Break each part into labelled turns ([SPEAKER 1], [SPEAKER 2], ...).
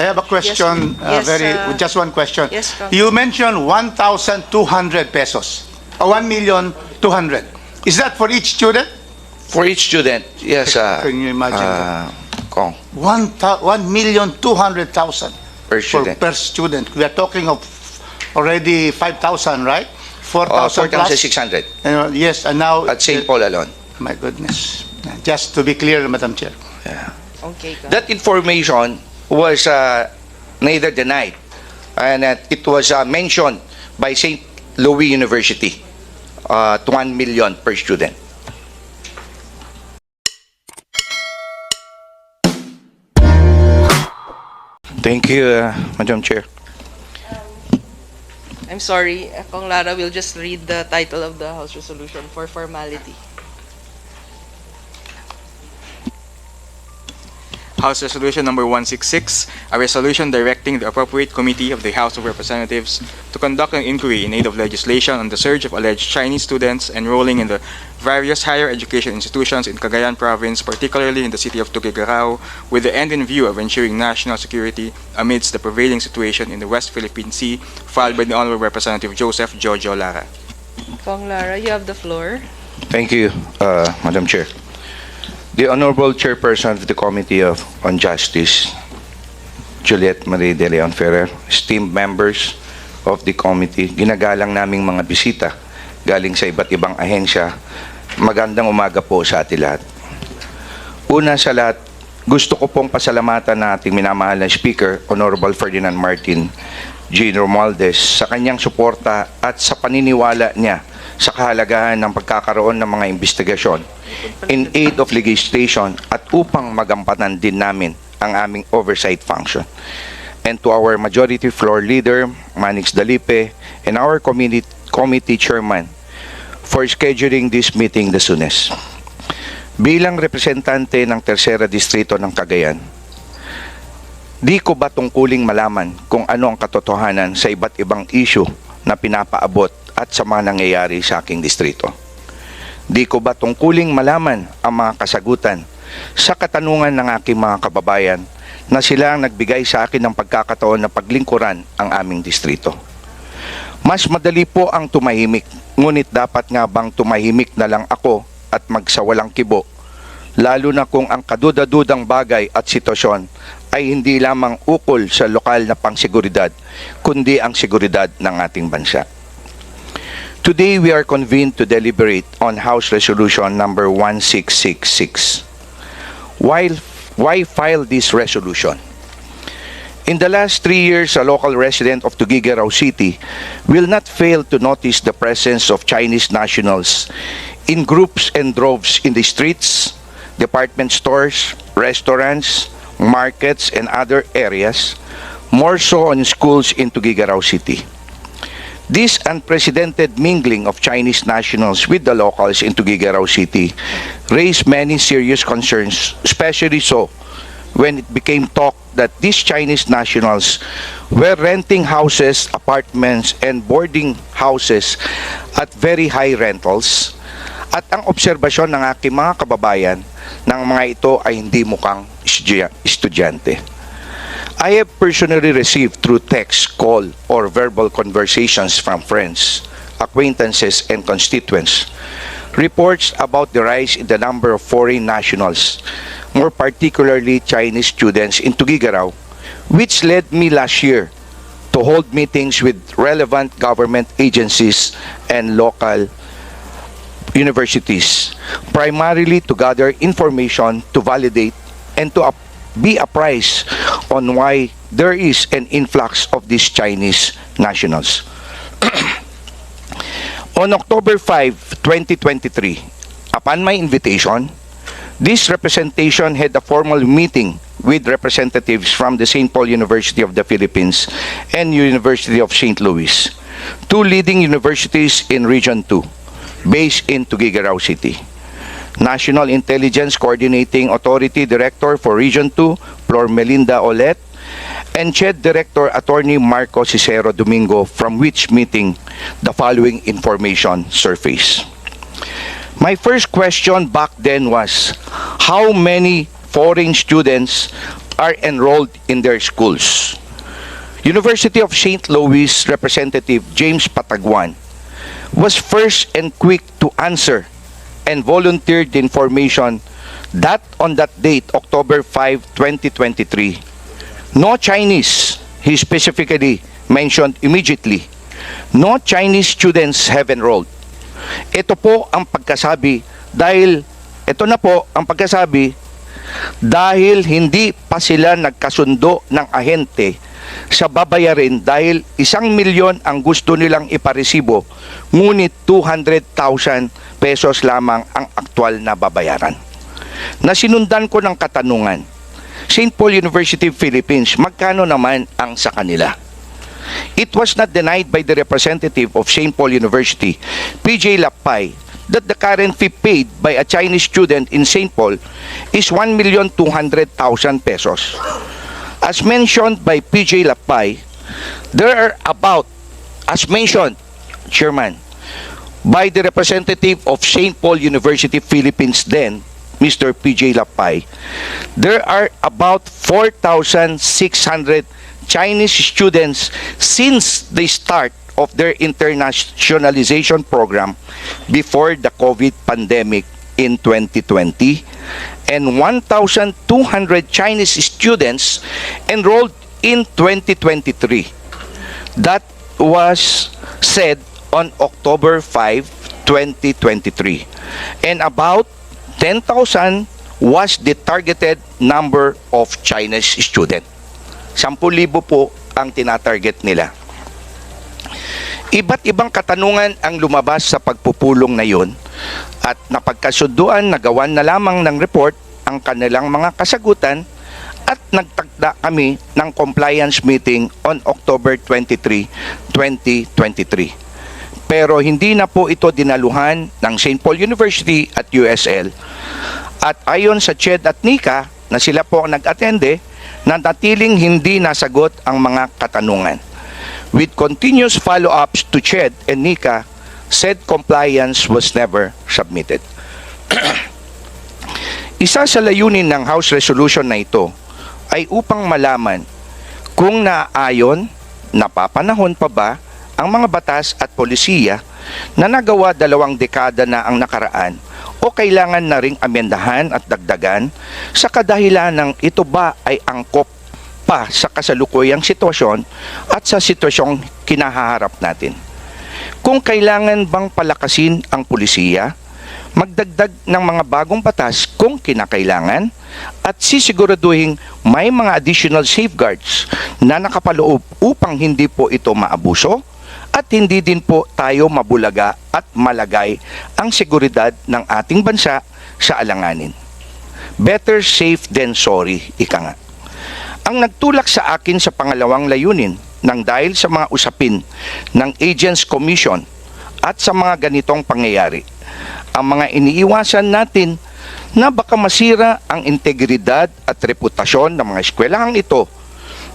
[SPEAKER 1] I have a question, uh,
[SPEAKER 2] Yes,
[SPEAKER 1] very,
[SPEAKER 2] uh,
[SPEAKER 1] just one question.
[SPEAKER 2] yes, Congressman.
[SPEAKER 1] You mentioned 1,200 pesos, uh, 1 million 200. Is that for each student?
[SPEAKER 3] For each student, yes, uh,
[SPEAKER 1] Can you imagine
[SPEAKER 3] uh, Kong,
[SPEAKER 1] One thou- 1 million 200,000
[SPEAKER 3] per student.
[SPEAKER 1] per student. We are talking of already 5,000, right?
[SPEAKER 3] Uh,
[SPEAKER 1] 4,000 plus?
[SPEAKER 3] 4,600
[SPEAKER 1] Uh, Yes, and now.
[SPEAKER 3] at St. Paul alone.
[SPEAKER 1] My goodness. Just to be clear, Madam Chair.
[SPEAKER 2] Okay, go.
[SPEAKER 3] That information was uh, neither denied, and that it was uh, mentioned by St. Louis University uh, to 1 million per student. Thank you, uh, Madam Chair.
[SPEAKER 2] I'm sorry, uh, Kong Lara will just read the title of the House Resolution for formality.
[SPEAKER 4] House Resolution Number 166, a resolution directing the appropriate committee of the House of Representatives to conduct an inquiry in aid of legislation on the surge of alleged Chinese students enrolling in the various higher education institutions in Cagayan Province, particularly in the city of Tuguegarao, with the end in view of ensuring national security amidst the prevailing situation in the West Philippine Sea, filed by the Honorable Representative Joseph Jojo Lara.
[SPEAKER 2] Kong Lara, you have the floor.
[SPEAKER 3] Thank you, uh, Madam Chair. The Honorable Chairperson of the Committee of on Justice, Juliet Marie De Leon Ferrer, esteemed members of the committee, ginagalang naming mga bisita galing sa iba't ibang ahensya. Magandang umaga po sa ating lahat. Una sa lahat, gusto ko pong pasalamatan na ating minamahal na Speaker, Honorable Ferdinand Martin G. Romualdez, sa kanyang suporta at sa paniniwala niya sa kahalagahan ng pagkakaroon ng mga investigasyon in aid of legislation at upang magampanan din namin ang aming oversight function. And to our majority floor leader, Manix Dalipe, and our committee, committee chairman for scheduling this meeting the soonest. Bilang representante ng Tercera Distrito ng Cagayan, di ko ba tungkuling malaman kung ano ang katotohanan sa iba't ibang issue na pinapaabot at sa mga nangyayari sa aking distrito? Di ko ba tungkuling malaman ang mga kasagutan sa katanungan ng aking mga kababayan na sila ang nagbigay sa akin ng pagkakataon na paglingkuran ang aming distrito? Mas madali po ang tumahimik, ngunit dapat nga bang tumahimik na lang ako at magsawalang kibo, lalo na kung ang kaduda-dudang bagay at sitwasyon ay hindi lamang ukol sa lokal na pangseguridad, kundi ang seguridad ng ating bansa. Today, we are convened to deliberate on House Resolution number 1666. Why, why file this resolution? In the last three years, a local resident of Tuguegarao City will not fail to notice the presence of Chinese nationals in groups and droves in the streets, department stores, restaurants, markets, and other areas, more so on schools in Tuguegarao City. This unprecedented mingling of Chinese nationals with the locals in Tuguegarao City raised many serious concerns, especially so when it became talk that these Chinese nationals were renting houses, apartments, and boarding houses at very high rentals. At ang obserbasyon ng aking mga kababayan ng mga ito ay hindi mukhang estudya- estudyante. I have personally received through text, call, or verbal conversations from friends, acquaintances, and constituents. Reports about the rise in the number of foreign nationals, more particularly Chinese students in Tuguegarao, which led me last year to hold meetings with relevant government agencies and local universities, primarily to gather information to validate and to ap- be apprised on why there is an influx of these Chinese nationals. on October 5, 2023, upon my invitation, this representation had a formal meeting with representatives from the St. Paul University of the Philippines and University of St. Louis, two leading universities in Region 2, based in Tuguegarao City. National Intelligence Coordinating Authority Director for Region 2, Flor Melinda Olet, and CHED Director Attorney Marco Cicero Domingo, from which meeting the following information surfaced. My first question back then was, how many foreign students are enrolled in their schools. University of St. Louis Representative James Pataguan was first and quick to answer and volunteered the information that on that date, October 5, 2023, no Chinese, he specifically mentioned immediately, no Chinese students have enrolled. Ito po ang pagkasabi dahil ito na po ang pagkasabi dahil hindi pa sila nagkasundo ng ahente sa babayarin dahil isang milyon ang gusto nilang iparesibo ngunit 200,000 pesos lamang ang aktual na babayaran. Nasinundan ko ng katanungan, St. Paul University Philippines, magkano naman ang sa kanila? It was not denied by the representative of St. Paul University, PJ Lapay, that the current fee paid by a Chinese student in St. Paul is 1,200,000 pesos. As mentioned by PJ Lapay, there are about, as mentioned, Chairman, by the representative of St. Paul University Philippines then, Mr. PJ Lapay, there are about 4,600 Chinese students since the start of their internationalization program before the COVID pandemic in 2020 and 1,200 Chinese students enrolled in 2023. That was said on October 5, 2023. And about 10,000 was the targeted number of Chinese student. 10,000 po ang tinatarget nila. Iba't ibang katanungan ang lumabas sa pagpupulong na yun at napagkasunduan nagawan na lamang ng report ang kanilang mga kasagutan at nagtagda kami ng compliance meeting on October 23, 2023. Pero hindi na po ito dinaluhan ng St. Paul University at USL. At ayon sa CHED at NICA na sila po ang nag-attende, natiling hindi nasagot ang mga katanungan. With continuous follow-ups to CHED and NICA, said compliance was never submitted. Isa sa layunin ng House Resolution na ito ay upang malaman kung naaayon, napapanahon pa ba ang mga batas at polisiya na nagawa dalawang dekada na ang nakaraan o kailangan na ring amendahan at dagdagan sa kadahilan ng ito ba ay angkop pa sa kasalukuyang sitwasyon at sa sitwasyong kinahaharap natin. Kung kailangan bang palakasin ang pulisiya, magdagdag ng mga bagong batas kung kinakailangan at sisiguraduhin may mga additional safeguards na nakapaloob upang hindi po ito maabuso at hindi din po tayo mabulaga at malagay ang seguridad ng ating bansa sa alanganin. Better safe than sorry, ika nga. Ang nagtulak sa akin sa pangalawang layunin nang dahil sa mga usapin ng Agents Commission at sa mga ganitong pangyayari, ang mga iniiwasan natin na baka masira ang integridad at reputasyon ng mga eskwelahang ito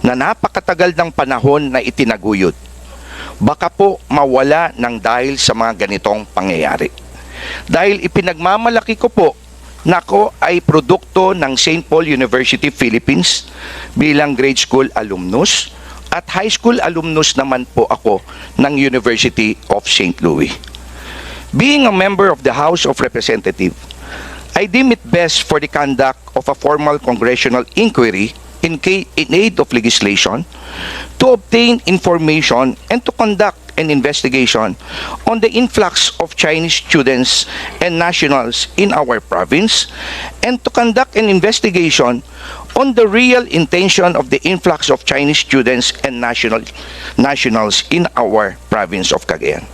[SPEAKER 3] na napakatagal ng panahon na itinaguyod. Baka po mawala ng dahil sa mga ganitong pangyayari. Dahil ipinagmamalaki ko po na ako ay produkto ng St. Paul University Philippines bilang grade school alumnus at high school alumnus naman po ako ng University of St. Louis. Being a member of the House of Representatives, I deem it best for the conduct of a formal congressional inquiry in, aid of legislation to obtain information and to conduct an investigation on the influx of Chinese students and nationals in our province and to conduct an investigation on the real intention of the influx of Chinese students and national, nationals in our province of Cagayan.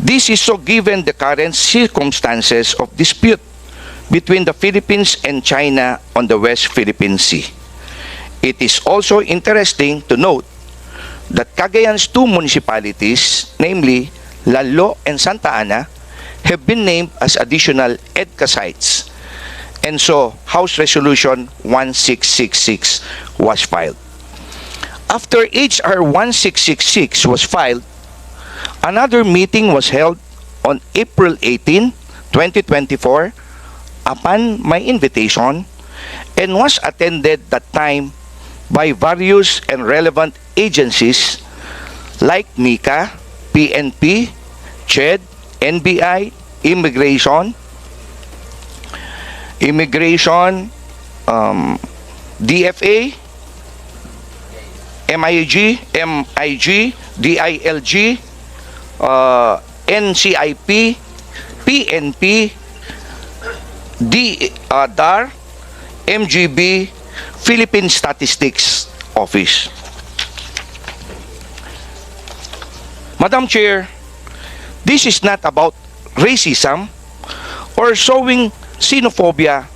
[SPEAKER 3] This is so given the current circumstances of dispute between the Philippines and China on the West Philippine Sea. It is also interesting to note that Cagayan's two municipalities, namely Lalo and Santa Ana, have been named as additional EDCA sites. And so, House Resolution 1666 was filed. After HR 1666 was filed, another meeting was held on April 18, 2024 upon my invitation and was attended that time by various and relevant agencies like MICA, PNP, CHED, NBI, Immigration, Immigration, um, DFA, MIG, MIG, DILG, uh, NCIP, PNP, D, uh, DAR, MGB, Philippine Statistics Office. Madam Chair, this is not about racism or showing xenophobia,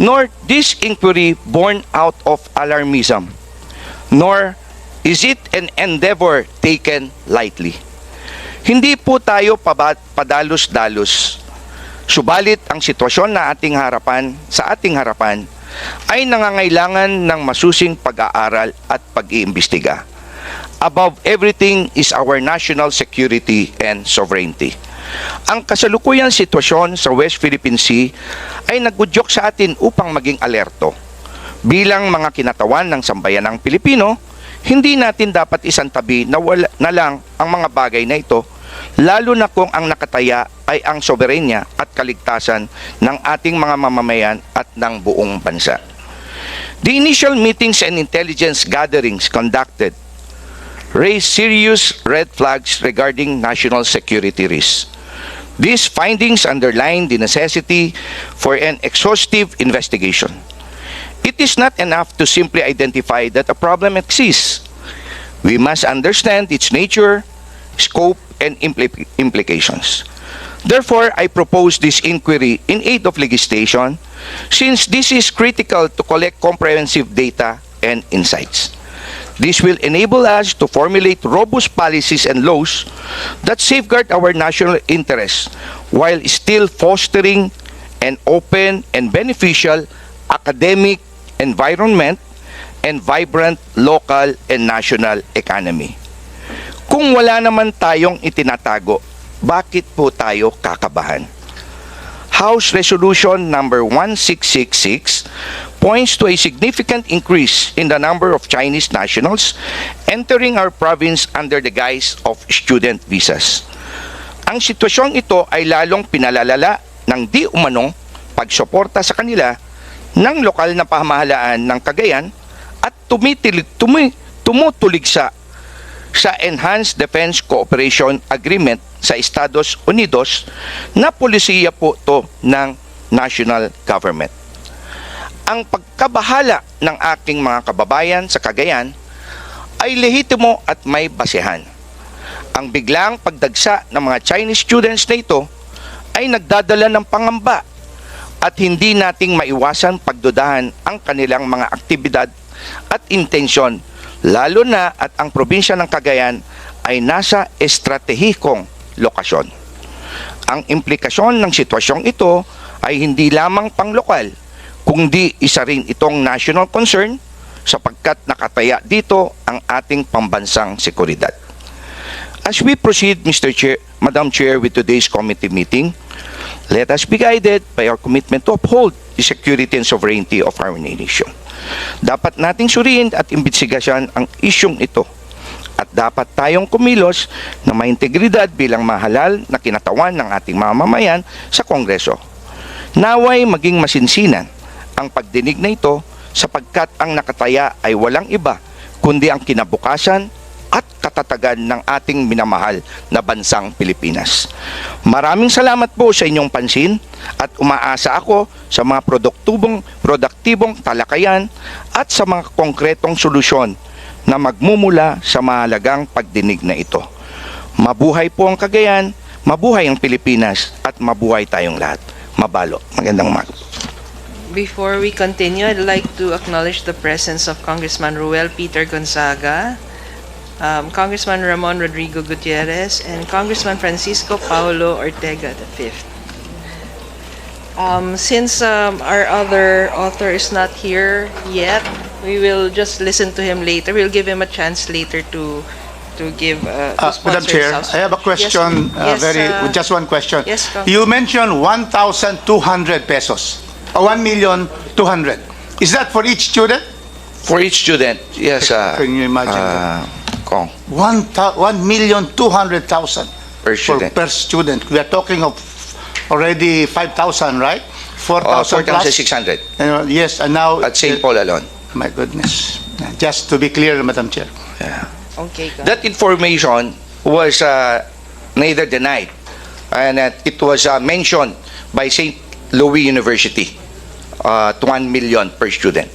[SPEAKER 3] nor this inquiry born out of alarmism, nor is it an endeavor taken lightly. Hindi po tayo padalos-dalos. Subalit ang sitwasyon na ating harapan sa ating harapan ay nangangailangan ng masusing pag-aaral at pag-iimbestiga. Above everything is our national security and sovereignty. Ang kasalukuyang sitwasyon sa West Philippine Sea ay nagudyok sa atin upang maging alerto. Bilang mga kinatawan ng sambayanang Pilipino, hindi natin dapat isantabi na, wala, na lang ang mga bagay na ito, lalo na kung ang nakataya ay ang soberenya at kaligtasan ng ating mga mamamayan at ng buong bansa. The initial meetings and intelligence gatherings conducted raised serious red flags regarding national security risks. These findings underline the necessity for an exhaustive investigation. It is not enough to simply identify that a problem exists. We must understand its nature, scope, and impli- implications. Therefore, I propose this inquiry in aid of legislation since this is critical to collect comprehensive data and insights. This will enable us to formulate robust policies and laws that safeguard our national interests while still fostering an open and beneficial academic environment and vibrant local and national economy. Kung wala naman tayong itinatago, bakit po tayo kakabahan? House Resolution number 1666 points to a significant increase in the number of Chinese nationals entering our province under the guise of student visas. Ang sitwasyong ito ay lalong pinalalala ng di umanong pagsuporta sa kanila ng lokal na pamahalaan ng Cagayan at tumitil, tumi, tumutulig sa Enhanced Defense Cooperation Agreement sa Estados Unidos na polisiya po to ng national government. Ang pagkabahala ng aking mga kababayan sa Cagayan ay lehitimo at may basehan. Ang biglang pagdagsa ng mga Chinese students na ay nagdadala ng pangamba at hindi nating maiwasan pagdudahan ang kanilang mga aktibidad at intensyon lalo na at ang probinsya ng Cagayan ay nasa estratehikong lokasyon. Ang implikasyon ng sitwasyong ito ay hindi lamang panglokal, kundi isa rin itong national concern sapagkat nakataya dito ang ating pambansang seguridad. As we proceed, Mr. Chair, Madam Chair, with today's committee meeting, let us be guided by our commitment to uphold security and sovereignty of our nation. Dapat nating suriin at imbestigasyon ang isyong ito at dapat tayong kumilos na may integridad bilang mahalal na kinatawan ng ating mamamayan sa Kongreso. Naway maging masinsinan ang pagdinig na ito sapagkat ang nakataya ay walang iba kundi ang kinabukasan at katatagan ng ating minamahal na bansang Pilipinas. Maraming salamat po sa inyong pansin at umaasa ako sa mga produktubong, produktibong talakayan at sa mga konkretong solusyon na magmumula sa mahalagang pagdinig na ito. Mabuhay po ang Cagayan, mabuhay ang Pilipinas at mabuhay tayong lahat. Mabalo. Magandang umaga.
[SPEAKER 2] Before we continue, I'd like to acknowledge the presence of Congressman Ruel Peter Gonzaga, um, Congressman Ramon Rodrigo Gutierrez, and Congressman Francisco Paulo Ortega V. Um, since um, our other author is not here yet, we will just listen to him later. We'll give him a chance later to to give uh, to
[SPEAKER 1] Uh, Madam Chair. I have a question,
[SPEAKER 2] Yes,
[SPEAKER 1] uh,
[SPEAKER 2] yes,
[SPEAKER 1] very,
[SPEAKER 2] uh,
[SPEAKER 1] just one question.
[SPEAKER 2] yes, Congressman.
[SPEAKER 1] You mentioned 1,200 pesos, uh, 1 million 200. Is that for each student?
[SPEAKER 3] For each student, yes, uh,
[SPEAKER 1] Can you imagine
[SPEAKER 3] uh, Kong,
[SPEAKER 1] One one million two hundred thousand
[SPEAKER 3] per
[SPEAKER 1] for
[SPEAKER 3] student.
[SPEAKER 1] per student. We are talking of already five thousand, right? Four
[SPEAKER 3] Uh,
[SPEAKER 1] thousand plus.
[SPEAKER 3] 4,600
[SPEAKER 1] Uh, Yes, and now.
[SPEAKER 3] at St. Paul alone.
[SPEAKER 1] My goodness. Just to be clear, Madam Chair. Yeah.
[SPEAKER 2] Okay ka.
[SPEAKER 3] That information was uh, neither denied, and uh, it was uh, mentioned by St. Louis University uh, at 1 million per student.